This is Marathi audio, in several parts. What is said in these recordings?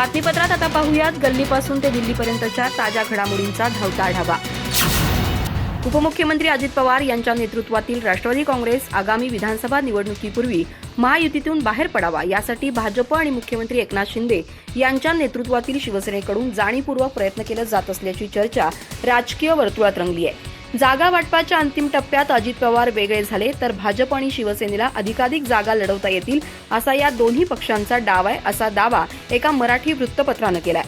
बातमीपत्रात आता पाहूयात. गल्लीपासून ते दिल्लीपर्यंतच्या ताज्या घडामोडींचा धावता आढावा. उपमुख्यमंत्री अजित पवार यांच्या नेतृत्वातील राष्ट्रवादी काँग्रेस आगामी विधानसभा निवडणुकीपूर्वी महायुतीतून बाहेर पडावा यासाठी भाजप आणि मुख्यमंत्री एकनाथ शिंदे यांच्या नेतृत्वातील शिवसेनेकडून जाणीवपूर्वक प्रयत्न केला जात असल्याची चर्चा राजकीय वर्तुळात रंगली आहे. जागा वाटपाच्या अंतिम टप्प्यात अजित पवार वेगळे झाले तर भाजप आणि शिवसेनेला अधिकाधिक जागा लढवता येतील असा या दोन्ही पक्षांचा डाव आहे असा दावा एका मराठी वृत्तपत्रानं केलाय.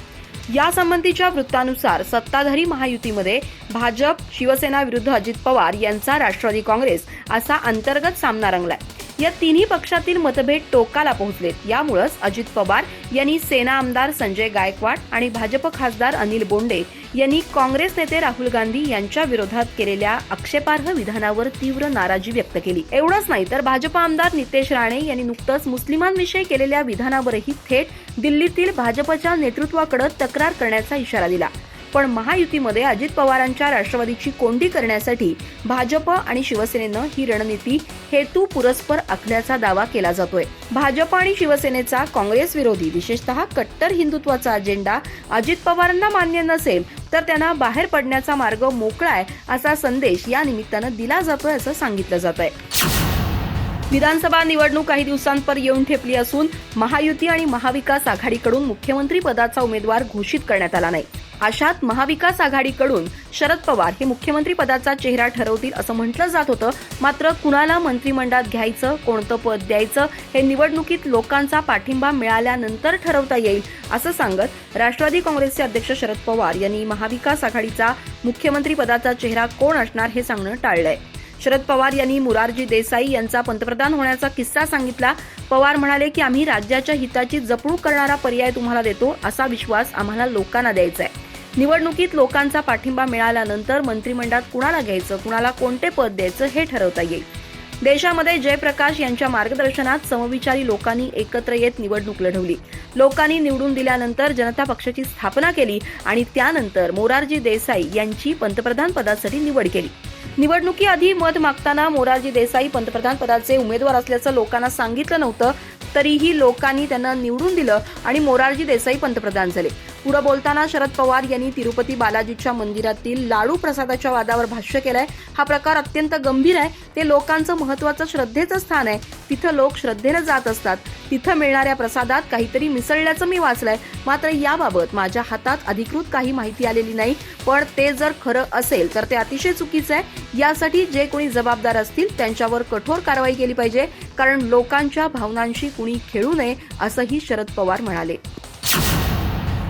यासंबंधीच्या वृत्तानुसार सत्ताधारी महायुतीमध्ये भाजप शिवसेना विरुद्ध अजित पवार यांचा राष्ट्रवादी काँग्रेस असा अंतर्गत सामना रंगलाय. या तिन्ही पक्षातील मतभेद टोकाला पोहोचलेत. यामुळेच अजित पवार यांनी सेना आमदार संजय गायकवाड आणि भाजप खासदार अनिल बोंडे यांनी काँग्रेस नेते राहुल गांधी यांच्या विरोधात केलेल्या आक्षेपार्ह विधानावर तीव्र नाराजी व्यक्त केली. एवढंच नाही तर भाजप आमदार नितेश राणे यांनी नुकतंच मुस्लिमांविषयी केलेल्या विधानावरही थेट दिल्लीतील भाजपच्या नेतृत्वाकडे तक्रार करण्याचा इशारा दिला. पण महायुतीमध्ये अजित पवारांच्या राष्ट्रवादीची कोंडी करण्यासाठी भाजप आणि शिवसेनेनं ही रणनीती हेतू पुरस्पर आखल्याचा दावा केला जातोय. भाजप आणि शिवसेनेचा काँग्रेस विरोधी विशेषतः कट्टर हिंदुत्वाचा अजेंडा अजित पवारांना मान्य नसेल तर त्यांना बाहेर पडण्याचा मार्ग मोकळा आहे असा संदेश या निमित्तानं दिला जातोय असं सांगितलं जात आहे विधानसभा निवडणूक काही दिवसांपर येऊन ठेपली असून महायुती आणि महाविकास आघाडीकडून मुख्यमंत्री पदाचा उमेदवार घोषित करण्यात आला नाही. अशात महाविकास आघाडीकडून शरद पवार हे मुख्यमंत्री पदाचा चेहरा ठरवतील असं म्हटलं जात होतं. मात्र कुणाला मंत्रिमंडळात घ्यायचं कोणतं पद द्यायचं हे निवडणुकीत लोकांचा पाठिंबा मिळाल्यानंतर ठरवता येईल असं सांगत राष्ट्रवादी काँग्रेसचे अध्यक्ष शरद पवार यांनी महाविकास आघाडीचा मुख्यमंत्री पदाचा चेहरा कोण असणार हे सांगणं टाळलंय. शरद पवार यांनी मुरारजी देसाई यांचा पंतप्रधान होण्याचा किस्सा सांगितला. पवार म्हणाले की आम्ही राज्याच्या हिताची जपणूक करणारा पर्याय तुम्हाला देतो असा विश्वास आम्हाला लोकांना द्यायचा आहे. निवडणुकीत लोकांचा पाठिंबा मिळाल्यानंतर मंत्रिमंडळात कुणाला घ्यायचं कुणाला कोणते पद द्यायचं हे ठरवता येईल. देशामध्ये जयप्रकाश यांच्या मार्गदर्शनात समविचारी लोकांनी एकत्र येत निवडणूक लढवली. लोकांनी निवडून दिल्यानंतर जनता पक्षाची स्थापना केली आणि त्यानंतर मोरारजी देसाई यांची पंतप्रधान पदासाठी निवड केली. निवडणुकीआधी मत मागताना मोरारजी देसाई पंतप्रधान पदाचे उमेदवार असल्याचं लोकांना सांगितलं नव्हतं तरीही लोकांनी त्यांना निवडून दिलं आणि मोरारजी देसाई पंतप्रधान झाले. पुढे बोलताना शरद पवार यांनी तिरुपती बालाजीच्या मंदिरातील लाडू प्रसादाच्या वादावर भाष्य केलंय. हा प्रकार अत्यंत गंभीर आहे. ते लोकांचं महत्वाचं श्रद्धेचं स्थान आहे. तिथं लोक श्रद्धेनं जात असतात. तिथं मिळणाऱ्या प्रसादात काहीतरी मिसळल्याचं मी वाचलंय. मात्र याबाबत माझ्या हातात अधिकृत काही माहिती आलेली नाही. पण ते जर खरं असेल तर ते अतिशय चुकीचं आहे. यासाठी जे कोणी जबाबदार असतील त्यांच्यावर कठोर कारवाई केली पाहिजे. कारण लोकांच्या भावनांशी कुणी खेळू नये असंही शरद पवार म्हणाले.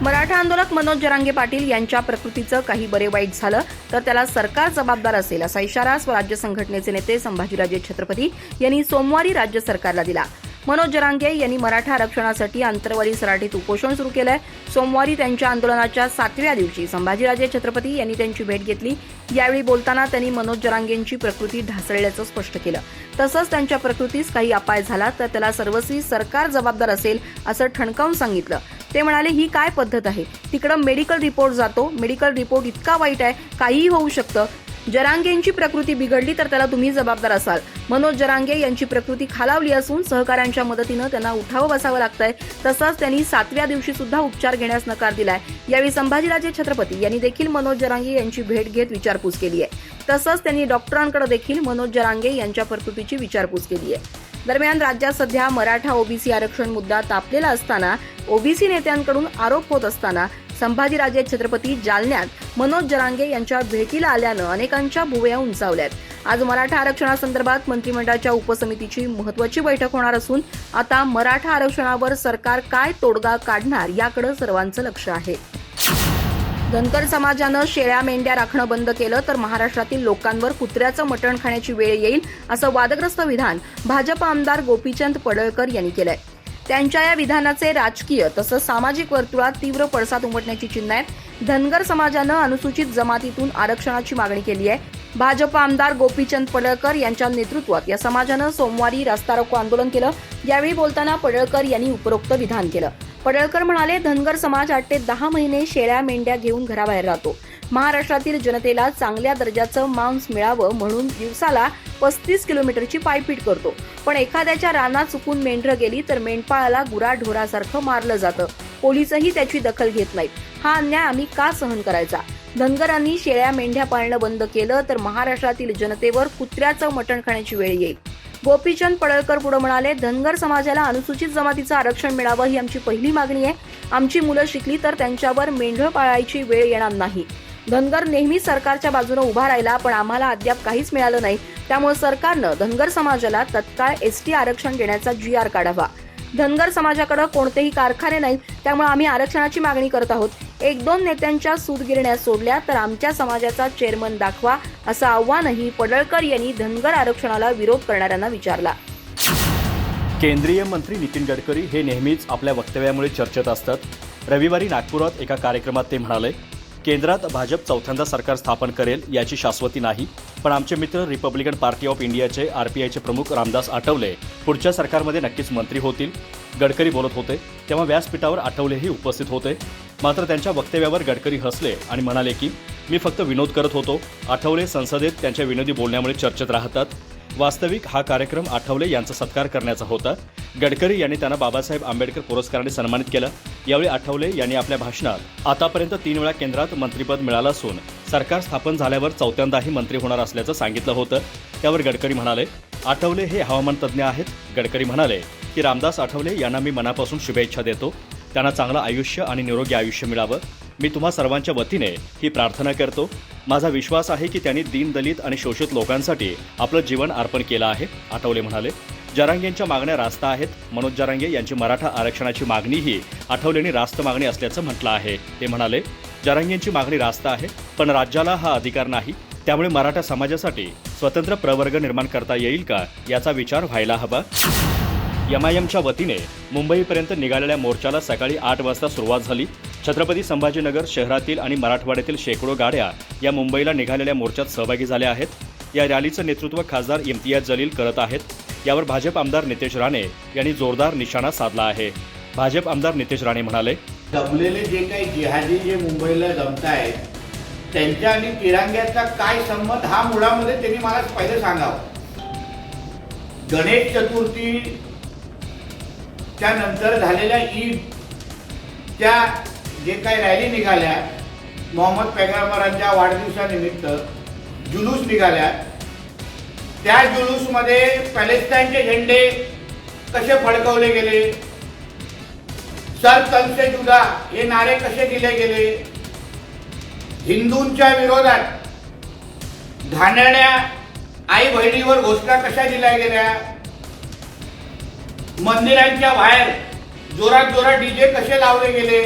मराठा आंदोलक मनोज जरांगे पाटील यांच्या प्रकृतीचं काही बरे वाईट झालं तर त्याला सरकार जबाबदार असेल असा इशारा स्वराज्य संघटनेचे नेते संभाजीराजे छत्रपती यांनी सोमवारी राज्य सरकारला दिला. मनोज जरांगे यांनी मराठा आरक्षणासाठी आंतरवाली सराठीत उपोषण सुरू केलंय. सोमवारी त्यांच्या आंदोलनाच्या सातव्या दिवशी संभाजीराजे छत्रपती यांनी त्यांची भेट घेतली. यावेळी बोलताना त्यांनी मनोज जरांगेंची प्रकृती ढासळल्याचं स्पष्ट केलं. तसंच त्यांच्या प्रकृतीस काही अपाय झाला तर त्याला सर्वस्वी सरकार जबाबदार असेल असं ठणकावून सांगितलं. ते म्हणाले ही काय पद्धत आहे? तिकडं मेडिकल रिपोर्ट जातो. मेडिकल रिपोर्ट इतका वाईट आहे काहीही होऊ शकतं. जरांगेंची प्रकृती बिघडली तर त्याला तुम्ही जबाबदार असाल. मनोज जरांगे यांची प्रकृती खालावली असून सहकाऱ्यांच्या मदतीनं त्यांना उठावं बसावं लागतंय. तसंच त्यांनी सातव्या दिवशी सुद्धा उपचार घेण्यास नकार दिलाय. यावेळी संभाजीराजे छत्रपती यांनी देखील मनोज जरांगे यांची भेट घेत विचारपूस केली आहे तसंच त्यांनी डॉक्टरांकडे देखील मनोज जरांगे यांच्या प्रकृतीची विचारपूस केली आहे दरम्यान राज्यात सध्या मराठा ओबीसी आरक्षण मुद्दा तापलेला असताना ओबीसी नेत्यांकडून आरोप होत असताना संभाजीराजे छत्रपती जालन्यात मनोज जरांगे यांच्या भेटीला आल्यानं अनेकांच्या भुवया उंचावल्यात. आज मराठा आरक्षणासंदर्भात मंत्रिमंडळाच्या उपसमितीची महत्वाची बैठक होणार असून आता मराठा आरक्षणावर सरकार काय तोडगा काढणार याकडे सर्वांचं लक्ष आहे. धनगर समाजानं शेळ्या मेंढ्या राखणं बंद केलं तर महाराष्ट्रातील लोकांवर कुत्र्याचं मटण खाण्याची वेळ येईल असं वादग्रस्त विधान भाजप आमदार गोपीचंद पडळकर यांनी केलंय. त्यांच्या या विधानाचे राजकीय तसंच सामाजिक वर्तुळात तीव्र पडसाद उमटण्याची चिन्ह आहेत. धनगर समाजानं अनुसूचित जमातीतून आरक्षणाची मागणी केली आहे. भाजप आमदार गोपीचंद पडळकर यांच्या नेतृत्वात या समाजानं सोमवारी रास्ता रोको आंदोलन केलं. यावेळी बोलताना पडळकर यांनी उपरोक्त विधान केलं. पडळकर म्हणाले धनगर समाज आठ ते दहा महिने शेळ्या मेंढ्या घेऊन घराबाहेर राहतो. महाराष्ट्रातील जनतेला चांगल्या दर्जाचं मांस मिळावं म्हणून दिवसाला पस्तीस किलोमीटरची पायपीट करतो. पण एखाद्याच्या रानात चुकून मेंढरं गेली तर मेंढपाळाला गुराढोरासारखं मारलं जातं. पोलीसही त्याची दखल घेत नाहीत. हा अन्याय आम्ही का सहन करायचा? धनगरांनी शेळ्या मेंढ्या पाळणं बंद केलं तर महाराष्ट्रातील जनतेवर कुत्र्याचं मटण खाण्याची वेळ येईल. गोपीचंद पडळकर पुढे म्हणाले धनगर समाजाला अनुसूचित जमातीचं आरक्षण मिळावं ही आमची पहिली मागणी आहे. आमची मुलं शिकली तर त्यांच्यावर मेंढळ पाळायची वेळ येणार नाही. धनगर नेहमी सरकारच्या बाजूने उभा राहिला पण आम्हाला अद्याप काहीच मिळालं नाही. त्यामुळे सरकारनं धनगर समाजाला तत्काळ एस टी आरक्षण देण्याचा जी आर काढावा. धनगर समाजाकडे कोणतेही कारखाने नाहीत त्यामुळे आम्ही आरक्षणाची मागणी करत आहोत. एक दोन नेत्यांच्या सूतगिरण्या सोडल्या तर आमच्या समाजाचा चेअरमन दाखवा असं आव्हानही पडळकर यांनी धनगर आरक्षणाला विरोध करणाऱ्यांना विचारला. केंद्रीय मंत्री नितीन गडकरी हे नेहमीच आपल्या वक्तव्यामुळे चर्चेत असतात. रविवारी नागपुरात एका कार्यक्रमात ते म्हणाले केंद्रात भाजप चौथ्यांदा सरकार स्थापन करेल याची शाश्वती नाही पण आमचे मित्र रिपब्लिकन पार्टी ऑफ इंडियाचे आरपीआयचे प्रमुख रामदास आठवले पुढच्या सरकारमध्ये नक्कीच मंत्री होतील. गडकरी बोलत होते तेव्हा व्यासपीठावर आठवलेही उपस्थित होते. मात्र त्यांच्या वक्तव्यावर गडकरी हसले आणि म्हणाले की मी फक्त विनोद करत होतो. आठवले संसदेत त्यांच्या विनोदी बोलण्यामुळे चर्चेत राहतात. वास्तविक हा कार्यक्रम आठवले यांचा सत्कार करण्याचा होता. गडकरी यांनी त्यांना बाबासाहेब आंबेडकर पुरस्काराने सन्मानित केलं. यावेळी आठवले यांनी आपल्या भाषणात आतापर्यंत तीन वेळा केंद्रात मंत्रिपद मिळालं असून सरकार स्थापन झाल्यावर चौथ्यांदाही मंत्री होणार असल्याचं सांगितलं होतं. त्यावर गडकरी म्हणाले आठवले हे हवामान तज्ज्ञ आहेत. गडकरी म्हणाले की रामदास आठवले यांना मी मनापासून शुभेच्छा देतो. त्यांना चांगलं आयुष्य आणि निरोगी आयुष्य मिळावं. मी तुम्हा सर्वांच्या वतीने ही प्रार्थना करतो. माझा विश्वास आहे की त्यांनी दीनदलित आणि शोषित लोकांसाठी आपलं जीवन अर्पण केलं आहे आठवले म्हणाले. जरांगेंच्या मागण्या रास्त आहेत. मनोज जरांगे यांची मराठा आरक्षणाची मागणीही आठवलेंनी रास्त मागणी असल्याचं म्हटलं आहे ते म्हणाले. जरांगेंची मागणी रास्त आहे पण राज्याला हा अधिकार नाही. त्यामुळे मराठा समाजासाठी स्वतंत्र प्रवर्ग निर्माण करता येईल का याचा विचार व्हायला हवा? एमआयएमच्या वतीने मुंबईपर्यंत निघालेल्या मोर्चाला सकाळी आठ वाजता सुरुवात झाली. छत्रपती संभाजीनगर शहरातील आणि मराठवाड्यातील शेकडो गाड्या या मुंबईला निघालेल्या मोर्चात सहभागी झाल्या आहेत. या रॅलीचं नेतृत्व खासदार इम्तियाज जलील करत आहेत. यावर भाजप आमदार नितेश राणे यांनी जोरदार निशाणा साधला आहे. भाजप आमदार नितेश राणे म्हणाले जमलेले जे काही जिहादी जे मुंबईला जमतायत त्यांच्या आणि तिरंग्याचा काय संबंध हा मुळामध्ये त्यांनी मला पहिले सांगावं. गणेश चतुर्थी नंतर झालेल्या ईद त्या जे काही रॅली निघाल्या मोहम्मद पैगंबरांच्या वाढदिवसानिमित्त जुलूस निघाल्या त्या जुलूसमध्ये पॅलेस्टाईनचे झेंडे कसे फडकवले गेले सर तन जुदा हे नारे कसे दिले गेले हिंदूंच्या विरोधात घाणेरड्या आई बहिणीवर घोषणा कशा दिल्या गेल्या? मंदिरांच्या बाहेर जोरात जोरात डीजे कसे लावले गेले?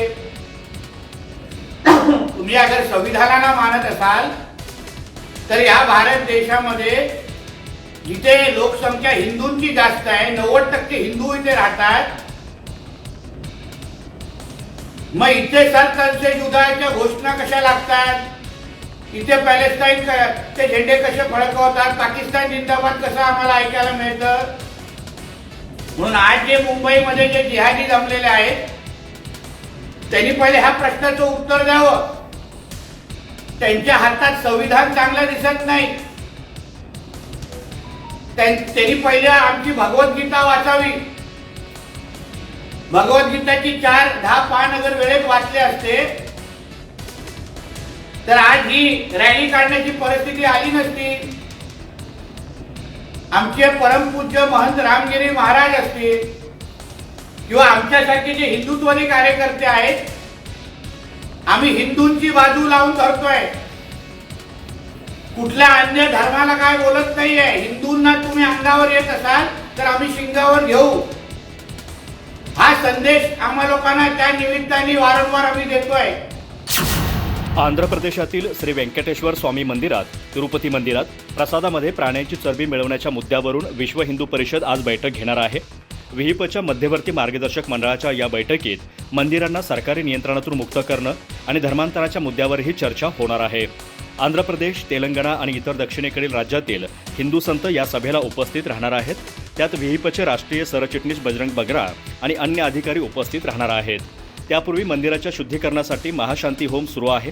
तुम्ही अगर संविधानाला मानत असाल तर या भारत देशामध्ये जिथे लोकसंख्या हिंदूंची जास्त आहे नव्वद टक्के हिंदू इथे राहतात मग इथे सर तनसे घोषणा कशा लागतात? इथे पॅलेस्टाईन ते झेंडे कसे फडकवतात? पाकिस्तान जिंदाबाद कसं आम्हाला ऐकायला मिळतं? म्हणून आज जे मुंबईमध्ये जे जिहादी जमलेले आहेत त्यांनी पहिले ह्या प्रश्नाचं उत्तर द्यावं. त्यांच्या हातात संविधान चांगलं दिसत नाही. त्यां- त्यांनी पहिले आमची भगवद्गीता वाचावी. भगवद्गीताची चार दहा पान अगर वेळेत वाचले असते तर आज ही रॅली काढण्याची परिस्थिती आली नसती. आमचे परमपूज्य महंत रामगिरी महाराज असतील किंवा आमच्यासारखे जे हिंदुत्वनी कार्यकर्ते आहेत आम्ही हिंदूंची बाजू लावून धरतोय. कुठल्या अन्य धर्माला काय बोलत नाहीये हिंदूंना तुम्ही अंगावर येत असाल तर आम्ही शिंगावर घेऊ. संदेश आम्हा लोकांना त्या निमित्ताने वारंवार आम्ही देतोय. आंध्र प्रदेशातील श्री व्यंकटेश्वर स्वामी मंदिरात तिरुपती मंदिरात प्रसादामध्ये प्राण्यांची चरबी मिळवण्याच्या मुद्द्यावरून विश्व हिंदू परिषद आज बैठक घेणार आहे. विहिपच्या मध्यवर्ती मार्गदर्शक मंडळाच्या या बैठकीत मंदिरांना सरकारी नियंत्रणातून मुक्त करणं आणि धर्मांतराच्या मुद्द्यावरही चर्चा होणार आहे. आंध्र प्रदेश तेलंगणा आणि इतर दक्षिणेकडील राज्यातील हिंदू संत या सभेला उपस्थित राहणार आहेत. त्यात विहिपचे राष्ट्रीय सरचिटणीस बजरंग बगरा आणि अन्य अधिकारी उपस्थित राहणार आहेत. त्यापूर्वी मंदिराच्या शुद्धीकरणासाठी महाशांती होम सुरू आहे.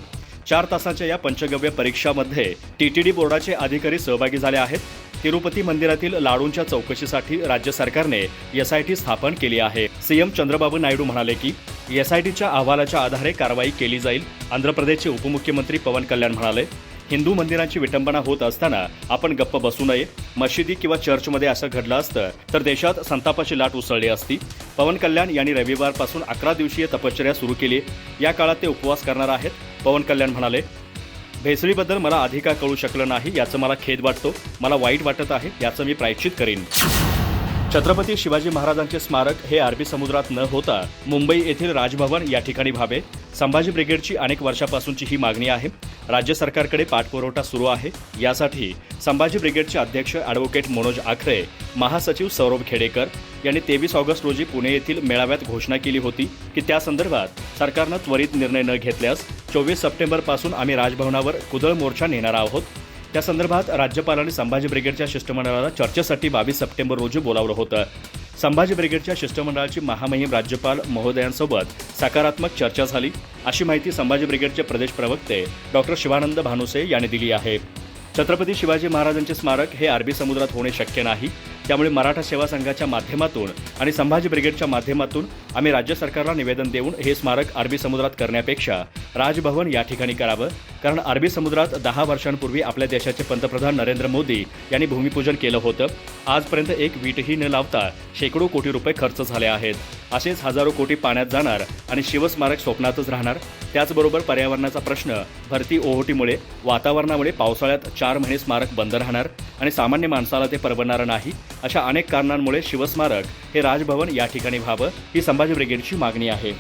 चार तासाच्या या पंचगव्य परीक्षामध्ये टीटीडी बोर्डाचे अधिकारी सहभागी झाले आहेत. तिरुपती मंदिरातील लाडूंच्या चौकशीसाठी राज्य सरकारने एसआयटी स्थापन केली आहे. सीएम चंद्रबाबू नायडू म्हणाले की एसआयटीच्या अहवालाच्या आधारे कारवाई केली जाईल. आंध्र प्रदेशचे उपमुख्यमंत्री पवन कल्याण म्हणाले हिंदू मंदिरांची विटंबना होत असताना आपण गप्प बसू नये. मशिदी किंवा चर्चमध्ये असं घडलं असतं तर देशात संतापाची लाट उसळली असती. पवन कल्याण यांनी रविवारपासून अकरा दिवसीय तपश्चर्या सुरू केली. या काळात ते उपवास करणार आहेत पवन कल्याण म्हणाले. भेसळीबद्दल मला अधिका कळू शकलं नाही याचं मला खेद वाटतो. मला वाईट वाटत आहे याचं मी प्रायश्चित करीन. छत्रपती शिवाजी महाराजांचे स्मारक हे अरबी समुद्रात न होता मुंबई येथील राजभवन या ठिकाणी व्हावे. संभाजी ब्रिगेडची अनेक वर्षापासूनची ही मागणी आहे. राज्य सरकारकडे पाठपुरवठा सुरू आहे. यासाठी संभाजी ब्रिगेडचे अध्यक्ष ॲडव्होकेट मनोज आखरे महासचिव सौरभ खेडेकर यांनी तेवीस ऑगस्ट रोजी पुणे येथील मेळाव्यात घोषणा केली होती की त्या संदर्भात सरकारनं त्वरित निर्णय न घेतल्यास चोवीस सप्टेंबरपासून आम्ही राजभवनावर कुदळ मोर्चा नेणार आहोत. त्या संदर्भात राज्यपालांनी संभाजी ब्रिगेडच्या शिष्टमंडळाला चर्चेसाठी बावीस सप्टेंबर रोजी बोलावलं होतं. संभाजी ब्रिगेडच्या शिष्टमंडळाची महामहिम राज्यपाल महोदयांसोबत सकारात्मक चर्चा झाली. अशी माहिती संभाजी ब्रिगेडचे प्रदेश प्रवक्ते डॉक्टर शिवानंद भानुसे यांनी दिली आहे. छत्रपती शिवाजी महाराजांचे स्मारक हे अरबी समुद्रात होणे शक्य नाही. त्यामुळे मराठा सेवा संघाच्या माध्यमातून आणि संभाजी ब्रिगेडच्या माध्यमातून आम्ही राज्य सरकारला निवेदन देऊन हे स्मारक अरबी समुद्रात करण्यापेक्षा राजभवन या ठिकाणी करावं. कारण अरबी समुद्रात दहा वर्षांपूर्वी आपल्या देशाचे पंतप्रधान नरेंद्र मोदी यांनी भूमिपूजन केलं होतं. आजपर्यंत एक वीटही न लावता शेकडो कोटी रुपये खर्च झाले आहेत. असेच हजारो कोटी पाण्यात जाणार आणि शिवस्मारक स्वप्नातच राहणार. त्याचबरोबर पर्यावरणाचा प्रश्न भरती ओहोटीमुळे वातावरणामुळे पावसाळ्यात चार महिने स्मारक बंद राहणार आणि सामान्य माणसाला ते परवडणारं नाही अशा अनेक कारणांमुळे शिवस्मारक हे राजभवन या ठिकाणी व्हावं ही संभाजी ब्रिगेडची मागणी आहे.